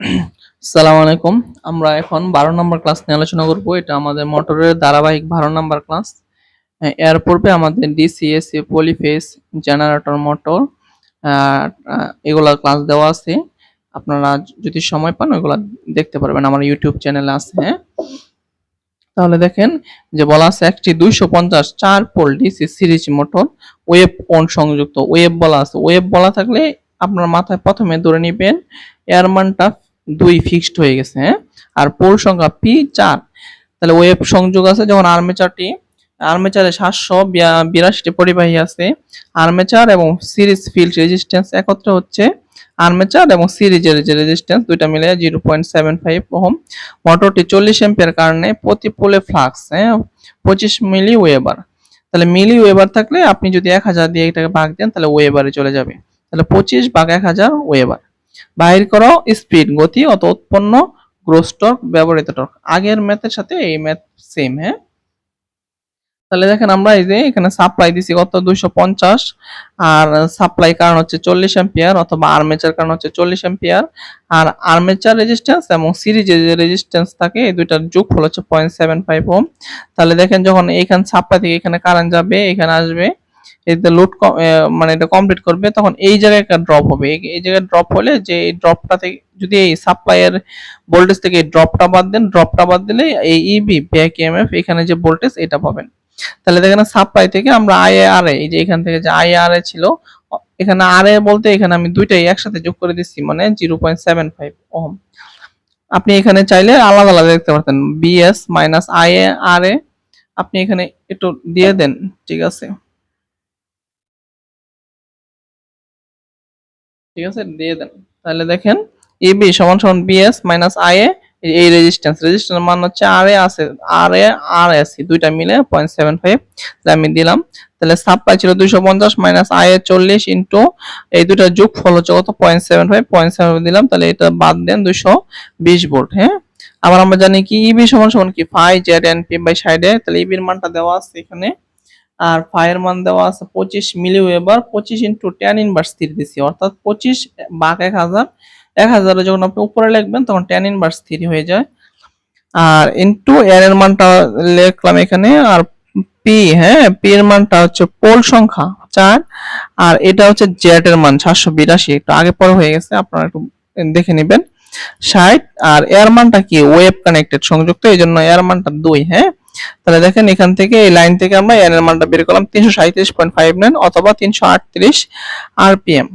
আসসালামু আলাইকুম। আমরা এখন বারো নম্বর ক্লাস নিয়ে আলোচনা করব। এটা আমাদের মোটরের ধারাবাহিক বারো নম্বর ক্লাস এর পূর্বে আমাদের ডিসিএসসি পলিফেস জেনারেটর মোটর এগুলা ক্লাস দেওয়া আছে। আপনারা যদি সময় পান ওইগুলা দেখতে পারবেন। আমার ইউটিউব চ্যানেলে আছে। হ্যাঁ তাহলে দেখেন যে বলা আছে একটি দুইশো পঞ্চাশ চার pole DC series motor, wave on সংযুক্ত। ওয়েব বলা আছে। ওয়েব বলা থাকলে আপনার মাথায় প্রথমে ধরে নিবেন, এর মানটা দুই ফিক্সড হয়ে গেছে হ্যাঁ? আর পোল সংখ্যা পি চার। তাহলে ওয়েব সংযোগ আছে যখন আর্মেচারটি আর্মেচারে সাতশো বিরাশিটি পরিবাহী আছে। আর্মেচার এবং সিরিজ ফিল্ড রেজিস্ট্যান্স একত্রে হচ্ছে আর্মেচার এবং সিরিজের যে রেজিস্ট্যান্স দুইটা মিলে zero point seven five ohm. মোটরটি চল্লিশ এম্পিয়ার কারণে প্রতি পোলে ফ্লাক্স হ্যাঁ? পঁচিশ মিলি ওয়েবার তাহলে মিলি ওয়েবার থাকলে আপনি যদি এক হাজার দিয়ে এটাকে ভাগ দেন, তাহলে ওয়েবারে চলে যাবে। তাহলে পঁচিশ ভাগ এক হাজার ওয়েবার বাহির করো স্পিড গতি অত উৎপন্ন গ্রোস টর্ক ব্যবহৃত টর্ক আগের ম্যাথের সাথে এই ম্যাথ সেম হ্যাঁ? তাহলে দেখেন আমরা এই যে এখানে সাপ্লাই দিছি কত? দুইশো পঞ্চাশ। আর সাপ্লাই কারণ হচ্ছে চল্লিশ এম্পিয়ার অথবা আর্মেচার কারণ হচ্ছে চল্লিশ এম্পিয়ার আর আর্মেচার রেজিস্ট্যান্স এবং সিরিজের যে রেজিস্ট্যান্স থাকে, এই দুইটার যোগফল হচ্ছে পয়েন্ট সেভেন ফাইভ ওম। তাহলে দেখেন যখন এইখানে সাপ্লাই থেকে এখানে কারেন্ট যাবে, এখানে আসবে এতে লোড মানে এটা কমপ্লিট করবে, তখন এই জায়গায় একটা ড্রপ হবে। এই- জায়গায় ড্রপ হলে যে এই ড্রপটা থেকে, যদি এই সাপ্লাইয়ের ভোল্টেজ থেকে ড্রপটা বাদ দেন ড্রপটা বাদ দিলে এই ইবি ব্যাক ইএমএফ এখানে যে ভোল্টেজ এটা পাবেন। তাহলে দেখেন সাপ্লাই থেকে আমরা আইআর এই যে এখান থেকে যে আইআর ছিল, এখানে আর এ বলতে এখানে আমি দুইটাই একসাথে যোগ করে দিচ্ছি মানে zero point seven five ohm. আপনি এখানে চাইলে আলাদা আলাদা দেখতে পারতেন BS minus I A R A আপনি এখানে একটু দিয়ে দেন, ঠিক আছে? ঠিক আছে? দিয়ে দেন। তাহলে দেখেন এবি সমান সমান বিএস মাইনাস আই এ, এই রেজিস্ট্যান্স রেজিস্ট্যান্স মান হচ্ছে আর এ আছে, আর এ, আর এসি দুইটা মিলে পয়েন্ট সেভেন ফাইভ আমি দিলাম। তাহলে সাপ্লাই ছিল দুইশো পঞ্চাশ মাইনাস আই এ চল্লিশ ইন্টু এই দুইটা যোগ ফল হচ্ছে কত? Point seven five point seven দিলাম। তাহলে এটা বাদ দেন দুইশো বিশ ভোল্ট হ্যাঁ? আবার আমরা জানি কি? ইবি সমান সমান কি? Phi Z N P by সাইডে তাহলে ইবির মানটা দেওয়া আছে এখানে। আর ফায়ের মান দেওয়া আছে পঁচিশ মিলি ওয়েবার পঁচিশ ইন্টু টেন ইনভার্স থ্রি দিছি। অর্থাৎ পঁচিশ বাঘ এক হাজার, এক হাজারে যখন আপনি উপরে লিখবেন, তখন টেন ইনভার্স থ্রি হয়ে যায়। আর ইন্টু এর এর মানটা লিখলাম এখানে, আর পি হ্যাঁ পি এর মানটা হচ্ছে পোল সংখ্যা চার, আর এটা হচ্ছে জেড এর মান, সাতশো বিরাশি। একটু আগে পরে হয়ে গেছে, আপনারা একটু দেখে নেবেন। ষাট, আর এর মানটা কি? ওয়েব কানেক্টেড সংযুক্ত, এই জন্য এর মানটা দুই হ্যাঁ? তাহলে দেখেন এখান থেকে এই লাইন থেকে আমরা এর এর মানটা বের করলাম তিনশো সাঁত্রিশ পয়েন্ট ফাইভ নাইন অথবা তিনশো আটত্রিশ আরপিএম।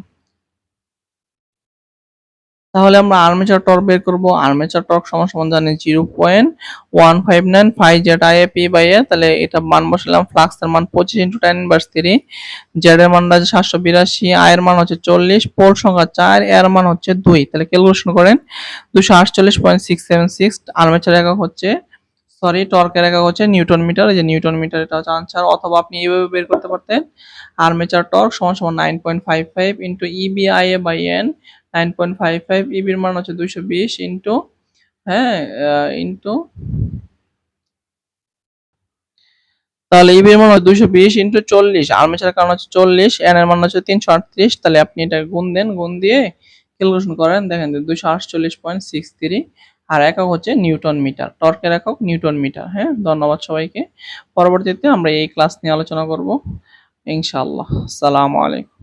তাহলে আমরা আর্মেচার টর্ক বের করব। আর্মেচার টর্ক সমান সমান জানি zero point one five nine five Z I A P by A. তাহলে এটা মান বসালাম, ফ্লাক্স এর মান পঁচিশ into ten inverse three. Z এর মান আছে সাতশো বিরাশি, আই এর মান হচ্ছে চল্লিশ, পোল সংখ্যা চার এর মান হচ্ছে দুই। তাহলে ক্যালকুলেশন করেন, দুশো আটচল্লিশ point six seven six, armature একক হচ্ছে সরি টর্কের একক হচ্ছে নিউটন মিটার। এই যে নিউটন মিটার, এটা হচ্ছে আনসার অথবা আপনি এইভাবে বের করতে পারতেন। আর্মেচার টর্ক সমান সমান nine point five five into EBI A by N nine point five five ইবির মান হচ্ছে দুইশো বিশ ইন্টু হ্যাঁ ইন্টু তাহলে ইবির মান হচ্ছে দুইশো বিশ ইন্টু চল্লিশ। আর্মেচার কারণ হচ্ছে চল্লিশ এন এর মান হচ্ছে তিনশো আটত্রিশ। তাহলে আপনি এটা গুণ দেন, গুণ দিয়ে ক্যালকুলেশন করেন। দেখেন দুইশো আটচল্লিশ পয়েন্ট সিক্স থ্রি আর একক হচ্ছে নিউটন মিটার। টর্কের একক নিউটন মিটার। হ্যাঁ ধন্যবাদ সবাইকে। পরবর্তীতে আমরা এই ক্লাস নিয়ে আলোচনা করব। ইনশাআল্লাহ। সালামু আলাইকুম।